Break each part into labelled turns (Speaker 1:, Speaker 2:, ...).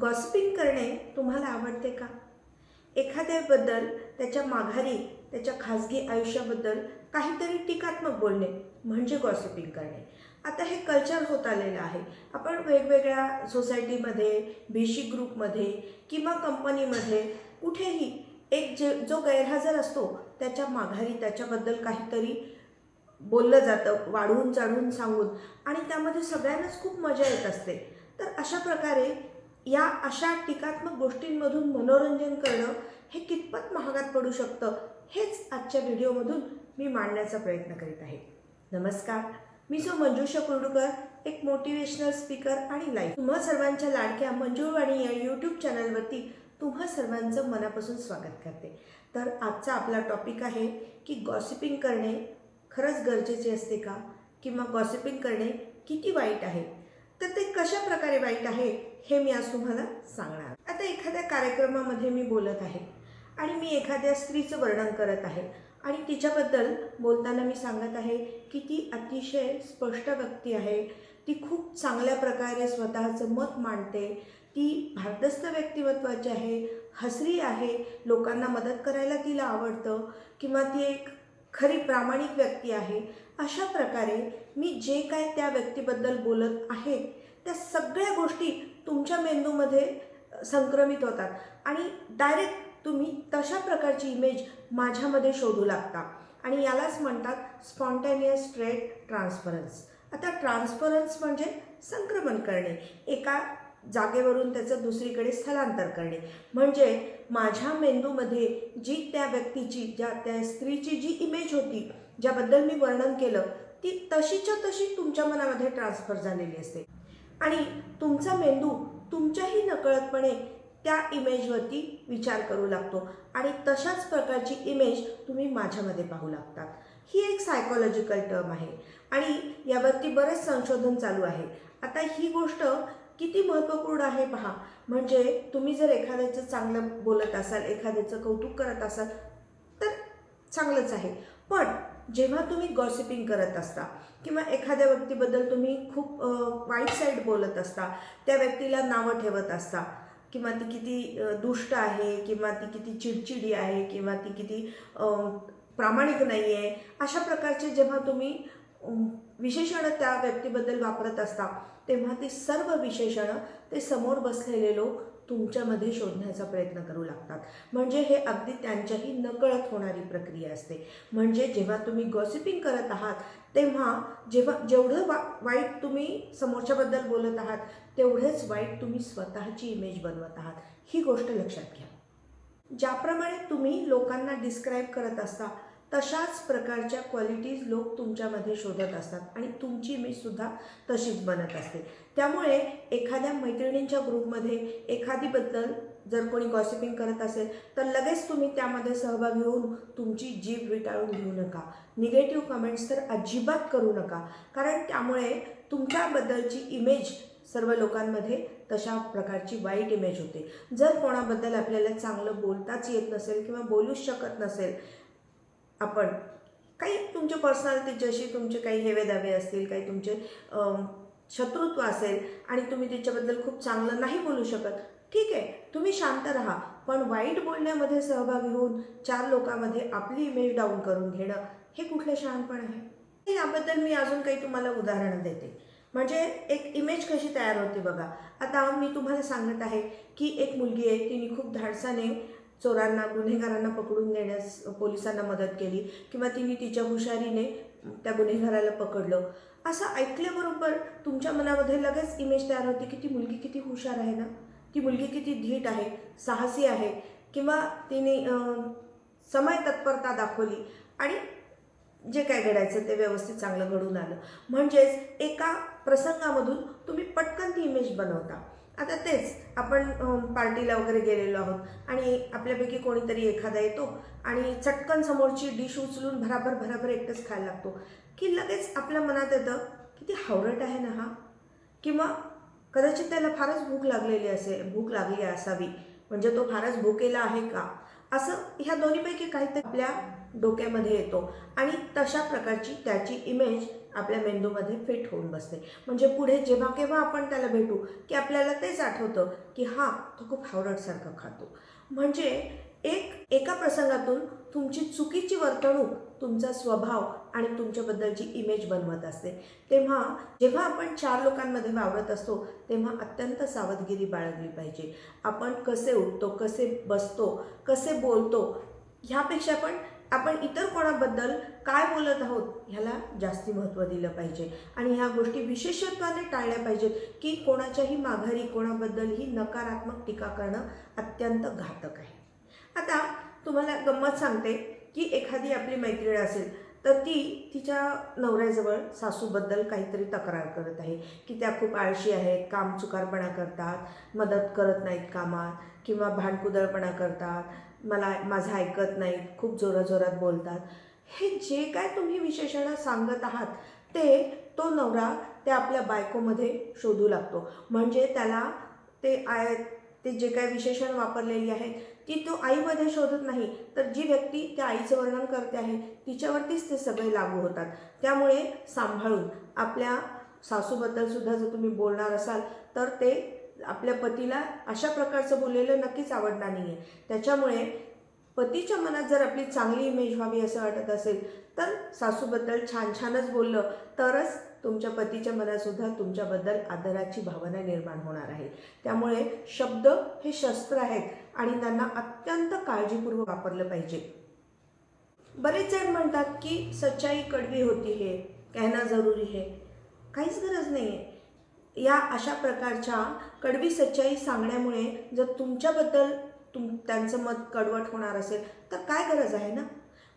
Speaker 1: Gossiping करणे तुम्हाला आवडते का? एखाद्याबद्दल त्याच्या माघारी त्याच्या खाजगी आयुष्याबद्दल काहीतरी टीकात्मक बोलणे म्हणजे गॉसिपिंग करणे. आता हे कल्चर होत आलेलं आहे. आपण वेगवेगळ्या सोसायटीमध्ये बेशी ग्रुपमध्ये किंवा कंपनीमध्ये कुठेही एक जे जो गैरहजर असतो त्याच्या माघारी त्याच्याबद्दल काहीतरी बोललं जातं वाढवून चढून सांगून. आणि त्यामध्ये सगळ्यांनाच खूप मजा येत असते. तर अशा प्रकारे या अशा टीकात्मक गोष्टींमधून मनोरंजन करणं हे कितपत महागात पडू शकतं हेच आजच्या व्हिडिओमधून मी मांडण्याचा प्रयत्न करीत आहे. नमस्कार मी सो मंजुषा कुर्डूकर एक मोटिवेशनल स्पीकर आणि लाईव्ह तुम्हा सर्वांच्या लाडक्या मंजुळवाणी या यूट्यूब चॅनलवरती तुम्हा सर्वांचं मनापासून स्वागत करते. तर आजचा आपला टॉपिक आहे की गॉसिपिंग करणे खरंच गरजेचे असते का? किंवा गॉसिपिंग करणे किती वाईट आहे? तर ते कशा प्रकारे वाईट आहे? हे मी आज तुम्हाला सांगणार. आता एखाद्या कार्यक्रमामध्ये मी बोलत आहे आणि मी एखाद्या स्त्रीचं वर्णन करत आहे आणि तिच्याबद्दल बोलताना मी सांगत आहे की ती अतिशय स्पष्ट व्यक्ती आहे. ती खूप चांगल्या प्रकारे स्वतःचं मत मांडते. ती भारदस्त व्यक्तिमत्वाची आहे हसरी आहे लोकांना मदत करायला तिला आवडतं किंवा ती एक खरी प्रामाणिक व्यक्ती आहे. अशा प्रकारे मी जे काय त्या व्यक्तीबद्दल बोलत आहे त्या सगळ्या गोष्टी तुमच्या मेंदूमध्ये संक्रमित होतात. आणि डायरेक्ट तुम्ही तशा प्रकारची इमेज माझ्यामध्ये शोधू लागता. आणि यालाच म्हणतात स्पॉन्टेनियस ट्रेड ट्रान्सफरन्स आता ट्रान्सफरन्स म्हणजे संक्रमण करणे. एका जागेवरून त्याचं दुसरीकडे स्थलांतर करणे. म्हणजे माझ्या मेंदूमध्ये जी त्या व्यक्तीची ज्या त्या स्त्रीची जी इमेज होती ज्याबद्दल मी वर्णन केलं ती तशीच्या तशी तुमच्या मनामध्ये ट्रान्सफर झालेली असते. आणि तुमचा मेंदू तुमच्याही नकळतपणे त्या इमेजवरती विचार करू लागतो. आणि तशाच प्रकारची इमेज तुम्ही माझ्यामध्ये पाहू लागतात ही एक सायकोलॉजिकल टर्म आहे. आणि यावरती बरेच संशोधन चालू आहे. आता ही गोष्ट किती महत्त्वपूर्ण आहे पहा. म्हणजे तुम्ही जर एखाद्याचं चांगलं बोलत असाल एखाद्याचं कौतुक करत असाल तर चांगलंच आहे. पण जेव्हा तुम्ही गॉसिपिंग करत असता किंवा एखाद्या व्यक्तीबद्दल तुम्ही खूप वाईट साईड बोलत असता त्या व्यक्तीला नावं ठेवत असता किंवा ती किती दुष्ट आहे किंवा ती किती चिडचिडी आहे किंवा ती किती प्रामाणिक नाही आहे अशा प्रकारचे जेव्हा तुम्ही विशेषणं त्या व्यक्तीबद्दल वापरत असता तेव्हा ती सर्व विशेषणं ते समोर बसलेले लोक तुमच्यामध्ये शोधण्याचा प्रयत्न करू लागतात. म्हणजे हे अगदी त्यांच्याही नकळत होणारी प्रक्रिया असते. म्हणजे जेव्हा तुम्ही गॉसिपिंग करत आहात तेव्हा जेव्हा जेवढं वा वाईट तुम्ही समोरच्याबद्दल बोलत आहात तेवढेच वाईट तुम्ही स्वतःची इमेज बनवत आहात. ही गोष्ट लक्षात घ्या. ज्याप्रमाणे तुम्ही लोकांना डिस्क्राईब करत असता तशाच प्रकारच्या क्वालिटीज लोक तुमच्यामध्ये शोधत असतात आणि तुमची इमेजसुद्धा तशीच बनत असते. त्यामुळे एखाद्या मैत्रिणींच्या ग्रुपमध्ये एखादीबद्दल जर कोणी गॉसिपिंग करत असेल तर लगेच तुम्ही त्यामध्ये सहभागी होऊन तुमची जीभ विटाळून घेऊ नका. निगेटिव्ह कमेंट्स तर अजिबात करू नका. कारण त्यामुळे तुमच्याबद्दलची इमेज सर्व लोकांमध्ये तशा प्रकारची वाईट इमेज होते. जर कोणाबद्दल आपल्याला चांगलं बोलताच येत नसेल किंवा बोलूच शकत नसेल आपण काही तुमच्या पर्सनॅलिटी जशी तुमचे काही हेवेदावे असतील काही तुमचे शत्रुत्व असेल आणि तुम्ही तिच्याबद्दल खूप चांगलं नाही बोलू शकत ठीक आहे तुम्ही शांत राहा. पण वाईट बोलण्यामध्ये सहभागी होऊन चार लोकांमध्ये आपली इमेज डाऊन करून घेणं हे कुठले शहाणपण आहे? याबद्दल मी अजून काही तुम्हाला उदाहरणं देते. म्हणजे एक इमेज कशी तयार होते बघा. आता मी तुम्हाला सांगत आहे की एक मुलगी आहे तिने खूप धाडसाने चोरांना गुन्हेगारांना पकडून नेण्यास पोलिसांना मदत केली किंवा तिने तिच्या हुशारीने त्या गुन्हेगाराला पकडलं. असं ऐकल्याबरोबर तुमच्या मनामध्ये लगेच इमेज तयार होते की ती मुलगी किती हुशार आहे ना? ती मुलगी किती धीट आहे साहसी आहे किंवा तिने समय तत्परता दाखवली आणि जे काय घडायचं ते व्यवस्थित चांगलं घडून आलं. म्हणजेच एका प्रसंगामधून तुम्ही पटकन ती इमेज बनवता. आता तेच आपण पार्टीला वगैरे गेलेलो आहोत आणि आपल्यापैकी कोणीतरी एखादा येतो आणि चटकन समोरची डिश उचलून भराभर भराभर एकटंच खायला लागतो. की लगेच आपल्या मनात येतं किती हावरट आहे ना हा? किंवा कदाचित त्याला फारच भूक लागलेली असे भूक लागली असावी म्हणजे तो फारच भुकेला आहे का? असं ह्या दोन्हीपैकी काहीतरी आपल्या डोक्यामध्ये येतो. आणि तशा प्रकारची त्याची इमेज आपल्या मेंदूमध्ये फिट होऊन बसते. म्हणजे पुढे जेव्हा केव्हा आपण त्याला भेटू की आपल्याला तेच आठवतं की हा तो खूप हावरटसारखं खातो. म्हणजे एक एका प्रसंगातून तुमची चुकीची वर्तणूक तुमचा स्वभाव आणि तुमच्याबद्दलची इमेज बनवत असते. तेव्हा जेव्हा आपण चार लोकांमध्ये वावरत असतो तेव्हा अत्यंत सावधगिरी बाळगली पाहिजे. आपण कसे उठतो कसे बसतो कसे बोलतो ह्यापेक्षा पण आपण इतर कोणाबद्दल काय बोलत आहोत ह्याला जास्ती महत्त्व दिलं पाहिजे. आणि ह्या गोष्टी विशेषत्वाने टाळल्या पाहिजेत की कोणाच्याही माघारी कोणाबद्दलही नकारात्मक टीका करणं अत्यंत घातक आहे. आता तुम्हाला गंमत सांगते की एखादी आपली मैत्रीण असेल तर ती तिच्या नवऱ्याजवळ सासूबद्दल काहीतरी तक्रार करत आहे की त्या खूप आळशी आहेत काम चुकारपणा करतात मदत करत नाहीत कामात किंवा भांडकुदळपणा करतात. मला माझं ऐकत नाही खूप जोराजोरात बोलतात. हे जे काय तुम्ही विशेषणं सांगत आहात ते तो नवरा त्या आपल्या बायकोमध्ये शोधू लागतो. म्हणजे त्याला ते आय ते जे काय विशेषण वापरलेली आहेत ती तो आईमध्ये शोधत नाही. तर जी व्यक्ती त्या आईचं वर्णन करते आहे तिच्यावरतीच ते सगळे लागू होतात. त्यामुळे सांभाळून आपल्या सासूबद्दल सुद्धा जर तुम्ही बोलणार असाल तर ते आपल्या पतीला अशा प्रकारचं बोललेलं नक्कीच आवडणार नाही आहे त्याच्यामुळे पतीच्या मनात जर आपली चांगली इमेज व्हावी असं वाटत असेल तर सासूबद्दल छान छानच बोललं तरच तुमच्या पतीच्या मनातसुद्धा तुमच्याबद्दल आदराची भावना निर्माण होणार आहे. त्यामुळे शब्द हे शस्त्र आहेत आणि त्यांना अत्यंत काळजीपूर्वक वापरलं पाहिजे. बरेच जण म्हणतात की सच्चाई कडवी होती हे कहना जरुरी है. काहीच गरज नाही आहे या अशा प्रकारच्या कडवी सच्चाई सांगण्यामुळे जर तुमच्याबद्दल तुम त्यांचं मत कडवट होणार असेल तर काय गरज आहे ना?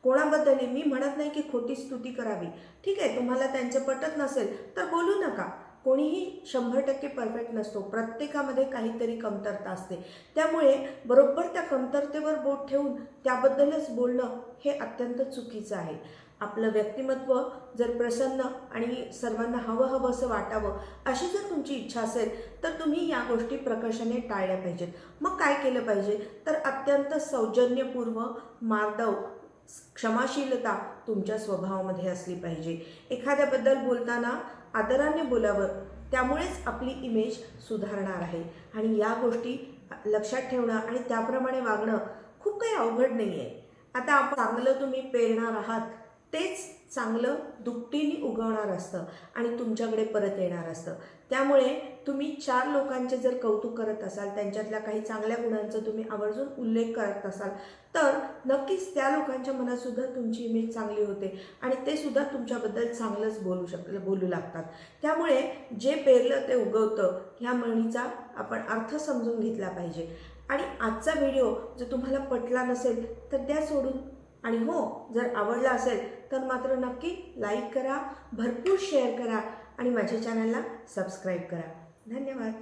Speaker 1: कोणाबद्दल मी म्हणत नाही की खोटी स्तुती करावी. ठीक आहे तुम्हाला त्यांचं पटत नसेल तर बोलू नका. कोणीही शंभर टक्के परफेक्ट नसतो. प्रत्येकामध्ये काहीतरी कमतरता असते. त्यामुळे बरोबर त्या कमतरतेवर बोट ठेवून त्याबद्दलच बोलणं हे अत्यंत चुकीचं आहे. आपलं व्यक्तिमत्व जर प्रसन्न आणि सर्वांना हवं हवं असं वाटावं अशी जर तुमची इच्छा असेल तर तुम्ही या गोष्टी प्रकर्षाने टाळल्या पाहिजेत. मग काय केलं पाहिजे? तर अत्यंत सौजन्यपूर्व मार्दव क्षमाशीलता तुमच्या स्वभावामध्ये असली पाहिजे. एखाद्याबद्दल बोलताना आदराने बोलावं त्यामुळेच आपली इमेज सुधारणार आहे. आणि या गोष्टी लक्षात ठेवणं आणि त्याप्रमाणे वागणं खूप काही अवघड नाही आहे आता आपण चांगलं तुम्ही पेरणार आहात तेच चांगलं दुपटीने उगवणार असतं आणि तुमच्याकडे परत येणार असतं. त्यामुळे तुम्ही चार लोकांचे जर कौतुक करत असाल त्यांच्यातल्या काही चांगल्या गुणांचा तुम्ही आवर्जून उल्लेख करत असाल तर नक्कीच त्या लोकांच्या मनातसुद्धा तुमची इमेज चांगली होते आणि ते सुद्धा तुमच्याबद्दल चांगलंच बोलू शक बोलू लागतात. त्यामुळे जे पेरलं ते उगवतं ह्या म्हणीचा आपण अर्थ समजून घेतला पाहिजे. आणि आजचा व्हिडिओ जर तुम्हाला पटला नसेल तर द्या सोडून आणि हो जर आवडला असेल तर मात्र नक्की लाईक करा भरपूर शेअर करा आणि माझ्या चॅनलला सबस्क्राईब करा. धन्यवाद.